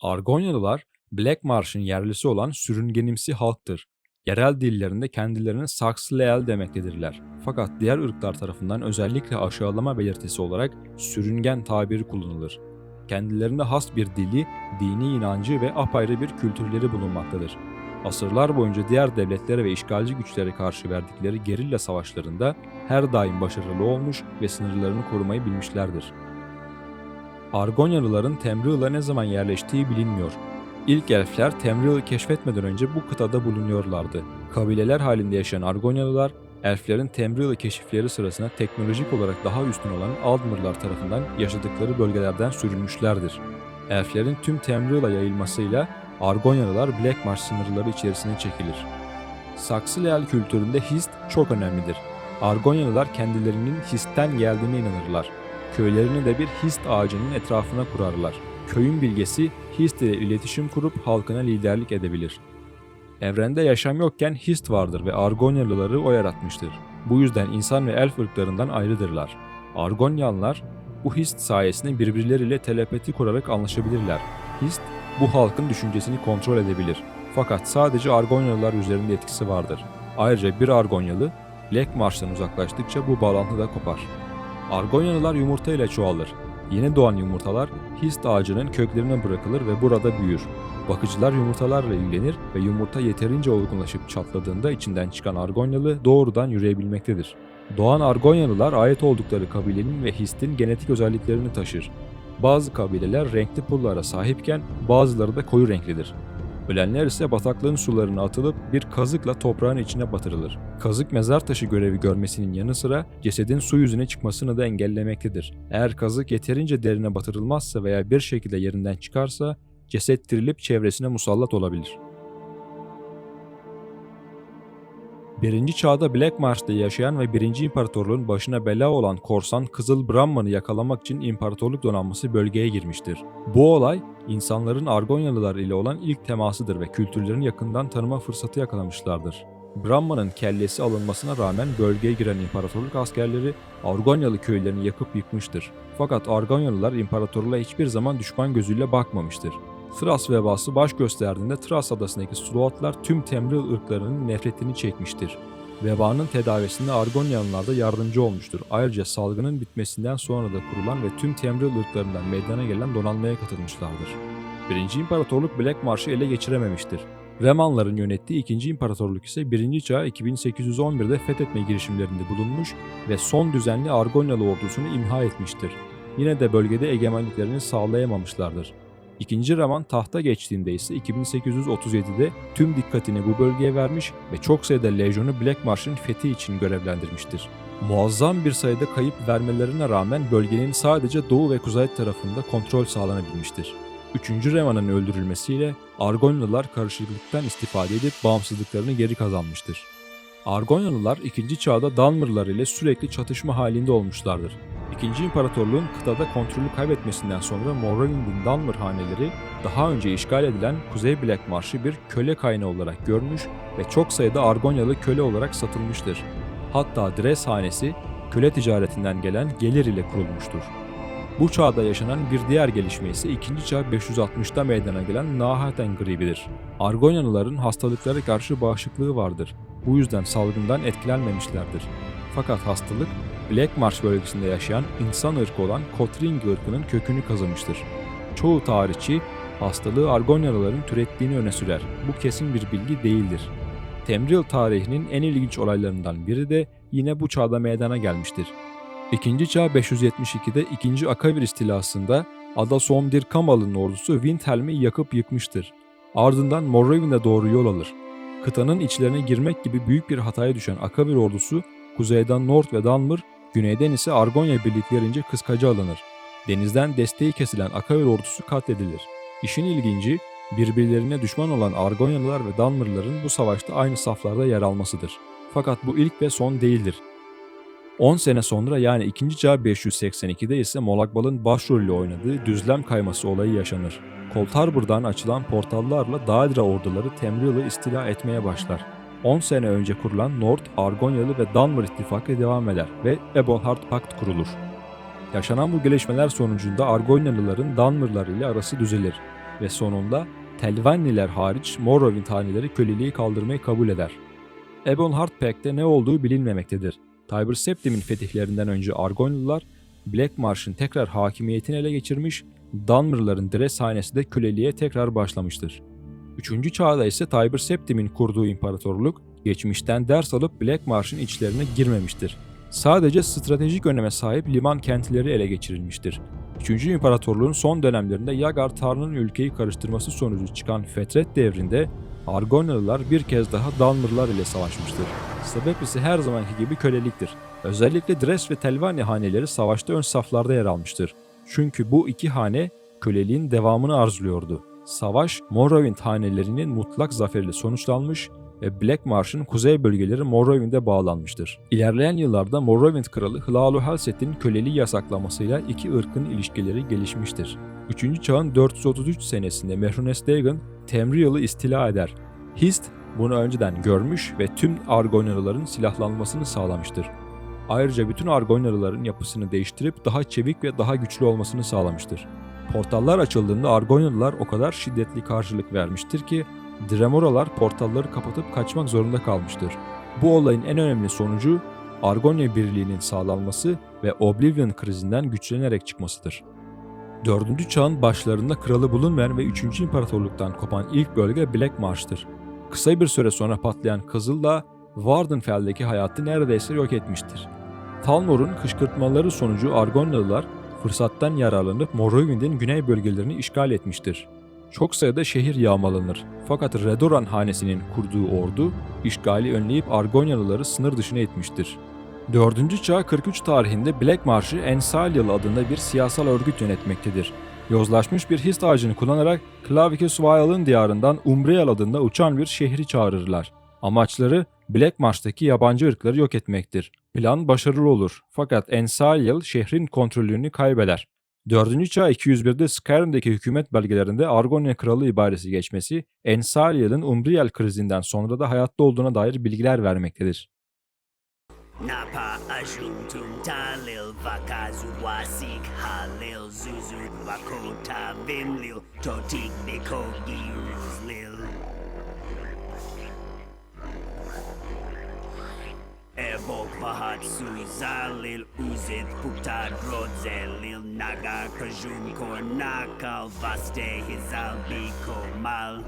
Argonyalılar, Black Marsh'ın yerlisi olan sürüngenimsi halktır. Yerel dillerinde kendilerine Saksıleel demektedirler. Fakat diğer ırklar tarafından özellikle aşağılama belirtisi olarak sürüngen tabiri kullanılır. Kendilerine has bir dili, dini inancı ve apayrı bir kültürleri bulunmaktadır. Asırlar boyunca diğer devletlere ve işgalci güçlere karşı verdikleri gerilla savaşlarında her daim başarılı olmuş ve sınırlarını korumayı bilmişlerdir. Argonyalıların Temrül'e ne zaman yerleştiği bilinmiyor. İlk elfler Temrül'ü keşfetmeden önce bu kıtada bulunuyorlardı. Kabileler halinde yaşayan Argonyalılar, elflerin Temrül'ü keşifleri sırasında teknolojik olarak daha üstün olan Aldmırlar tarafından yaşadıkları bölgelerden sürülmüşlerdir. Elflerin tüm Temrül'e yayılmasıyla Argonyalılar Black Marsh sınırları içerisine çekilir. Saksıleel kültüründe hist çok önemlidir. Argonyalılar kendilerinin histten geldiğine inanırlar. Köylerini de bir hist ağacının etrafına kurarlar. Köyün bilgesi hist ile iletişim kurup halkına liderlik edebilir. Evrende yaşam yokken hist vardır ve Argonyalıları o yaratmıştır. Bu yüzden insan ve elf ırklarından ayrıdırlar. Argonyalılar bu hist sayesinde birbirleriyle telepati kurarak anlaşabilirler. Hist bu halkın düşüncesini kontrol edebilir. Fakat sadece Argonyalılar üzerinde etkisi vardır. Ayrıca bir Argonyalı Black Marsh'tan uzaklaştıkça bu bağlantı da kopar. Argonyalılar yumurta ile çoğalır. Yeni doğan yumurtalar hist ağacının köklerine bırakılır ve burada büyür. Bakıcılar yumurtalarla ilgilenir ve yumurta yeterince olgunlaşıp çatladığında içinden çıkan Argonyalı doğrudan yürüyebilmektedir. Doğan Argonyalılar ait oldukları kabilenin ve histin genetik özelliklerini taşır. Bazı kabileler renkli pullara sahipken bazıları da koyu renklidir. Ölenler ise bataklığın sularına atılıp bir kazıkla toprağın içine batırılır. Kazık mezar taşı görevi görmesinin yanı sıra cesedin su yüzüne çıkmasını da engellemektedir. Eğer kazık yeterince derine batırılmazsa veya bir şekilde yerinden çıkarsa ceset dirilip çevresine musallat olabilir. Birinci çağda Black Marsh'ta yaşayan ve birinci imparatorluğun başına bela olan korsan Kızıl Brahman'ı yakalamak için imparatorluk donanması bölgeye girmiştir. Bu olay insanların Argonyalılar ile olan ilk temasıdır ve kültürlerini yakından tanıma fırsatı yakalamışlardır. Brahman'ın kellesi alınmasına rağmen bölgeye giren imparatorluk askerleri Argonyalı köylerini yakıp yıkmıştır. Fakat Argonyalılar imparatorluğa hiçbir zaman düşman gözüyle bakmamıştır. Thras vebası baş gösterdiğinde Thras adasındaki Sloatlar tüm Temril ırklarının nefretini çekmiştir. Vebanın tedavisinde Argonyalılar da yardımcı olmuştur. Ayrıca salgının bitmesinden sonra da kurulan ve tüm Temril ırklarından meydana gelen donanmaya katılmışlardır. Birinci İmparatorluk Black Marsh'ı ele geçirememiştir. Remanların yönettiği 2. İmparatorluk ise 1. Çağ 2811'de fethetme girişimlerinde bulunmuş ve son düzenli Argonyalı ordusunu imha etmiştir. Yine de bölgede egemenliklerini sağlayamamışlardır. İkinci Raman tahta geçtiğinde ise 2837'de tüm dikkatini bu bölgeye vermiş ve çok sayıda lejyonu Black Marsh'ın fethi için görevlendirmiştir. Muazzam bir sayıda kayıp vermelerine rağmen bölgenin sadece doğu ve kuzey tarafında kontrol sağlanabilmiştir. Üçüncü Reman'ın öldürülmesiyle Argonyalılar karışıklıktan istifade edip bağımsızlıklarını geri kazanmıştır. Argonyalılar 2. çağda Danmırlar ile sürekli çatışma halinde olmuşlardır. İkinci İmparatorluğun kıtada kontrolü kaybetmesinden sonra Morrowynd'in Danmır haneleri daha önce işgal edilen Kuzey Black Marsh'ı bir köle kaynağı olarak görmüş ve çok sayıda Argonyalı köle olarak satılmıştır. Hatta Dres hanesi köle ticaretinden gelen gelir ile kurulmuştur. Bu çağda yaşanan bir diğer gelişme ise 2. çağ 560'da meydana gelen Nahaten gribidir. Argonyalıların hastalıklara karşı bağışıklığı vardır. Bu yüzden salgından etkilenmemişlerdir. Fakat hastalık Black Marsh bölgesinde yaşayan insan ırkı olan Kotring ırkının kökünü kazımıştır. Çoğu tarihçi hastalığı Argonyalıların türettiğini öne sürer. Bu kesin bir bilgi değildir. Temril tarihinin en ilginç olaylarından biri de yine bu çağda meydana gelmiştir. İkinci çağ 572'de 2. Akavir istilasında Ada Somdir Kamal'ın ordusu Windhelm'i yakıp yıkmıştır. Ardından Morrowynd'e doğru yol alır. Kıtanın içlerine girmek gibi büyük bir hataya düşen Akavir ordusu kuzeyden Nord ve Danmır, güneyden ise Argonya birliklerince kıskaca alınır. Denizden desteği kesilen Akavir ordusu katledilir. İşin ilginci, birbirlerine düşman olan Argonyalılar ve Danmırların bu savaşta aynı saflarda yer almasıdır. Fakat bu ilk ve son değildir. 10 sene sonra yani 2. Çağ 582'de ise Molakbal'ın başrolü oynadığı düzlem kayması olayı yaşanır. Cold Harbor'dan açılan portallarla Daedra orduları Temril'i istila etmeye başlar. 10 sene önce kurulan Nord, Argonyalı ve Danmır ittifakı devam eder ve Ebonhard Pact kurulur. Yaşanan bu gelişmeler sonucunda Argonyalıların Danmırlar ile arası düzelir. ve sonunda Telvanniler hariç Morrowind haneleri köleliği kaldırmayı kabul eder. Ebonheart Pakt'te ne olduğu bilinmemektedir. Tiber Septim'in fetihlerinden önce Argonlular, Black Marsh'ın tekrar hakimiyetini ele geçirmiş, Dunmer'ların Dres hanesi de köleliğe tekrar başlamıştır. Üçüncü çağda ise Tiber Septim'in kurduğu imparatorluk, geçmişten ders alıp Black Marsh'ın içlerine girmemiştir. Sadece stratejik öneme sahip liman kentleri ele geçirilmiştir. Üçüncü İmparatorluğun son dönemlerinde Yagar Tanrı'nın ülkeyi karıştırması sonucu çıkan Fetret devrinde Argonyalılar bir kez daha Dunmer'lar ile savaşmıştır. Sebep ise her zamanki gibi köleliktir. Özellikle Dres ve Telvanni haneleri savaşta ön saflarda yer almıştır. Çünkü bu iki hane köleliğin devamını arzuluyordu. Savaş Morrowind hanelerinin mutlak zaferiyle sonuçlanmış ve Black Marsh'ın kuzey bölgeleri Morrowind'e bağlanmıştır. İlerleyen yıllarda Morrowind kralı Hlalu Halset'in köleliği yasaklamasıyla iki ırkın ilişkileri gelişmiştir. 3. çağın 433 senesinde Mehrunes Dagon Tamriel'ı istila eder. Hist bunu önceden görmüş ve tüm Argonyalıların silahlanmasını sağlamıştır. Ayrıca bütün Argonyalıların yapısını değiştirip daha çevik ve daha güçlü olmasını sağlamıştır. Portallar açıldığında Argonyalılar o kadar şiddetli karşılık vermiştir ki Dremoralar portalları kapatıp kaçmak zorunda kalmıştır. Bu olayın en önemli sonucu Argonya Birliği'nin sağlanması ve Oblivion krizinden güçlenerek çıkmasıdır. 4. çağın başlarında kralı bulunmayan ve 3. imparatorluktan kopan ilk bölge Black Marsh'tır. Kısa bir süre sonra patlayan Kızıl Dağ, Vardenfell'deki hayatı neredeyse yok etmiştir. Talnor'un kışkırtmaları sonucu Argonyalılar fırsattan yararlanıp Morrowind'in güney bölgelerini işgal etmiştir. Çok sayıda şehir yağmalanır. Fakat Redoran hanesinin kurduğu ordu işgali önleyip Argonyalıları sınır dışına etmiştir. 4. Çağ 43 tarihinde Black Marsh'ı Ensalial adında bir siyasal örgüt yönetmektedir. Yozlaşmış bir hist ağacını kullanarak Clavicus Vial'ın diyarından Umbriel adında uçan bir şehri çağırırlar. Amaçları Black Marsh'taki yabancı ırkları yok etmektir. Plan başarılı olur fakat Ensalial şehrin kontrolünü kaybeder. 4. Çağ 201'de Skyrim'deki hükümet belgelerinde Argonya Kralı ibaresi geçmesi, Ensalial'ın Umbriel krizinden sonra da hayatta olduğuna dair bilgiler vermektedir. Napa ajuntum talil vakazwasik halil zuzut vakota vimlil totik nikogiruzlil. Hochwahrheit Suiza Lil Uzit Pukta Rodze Lil Naga Kajum Kornakal Vaste Hizal Biko Mal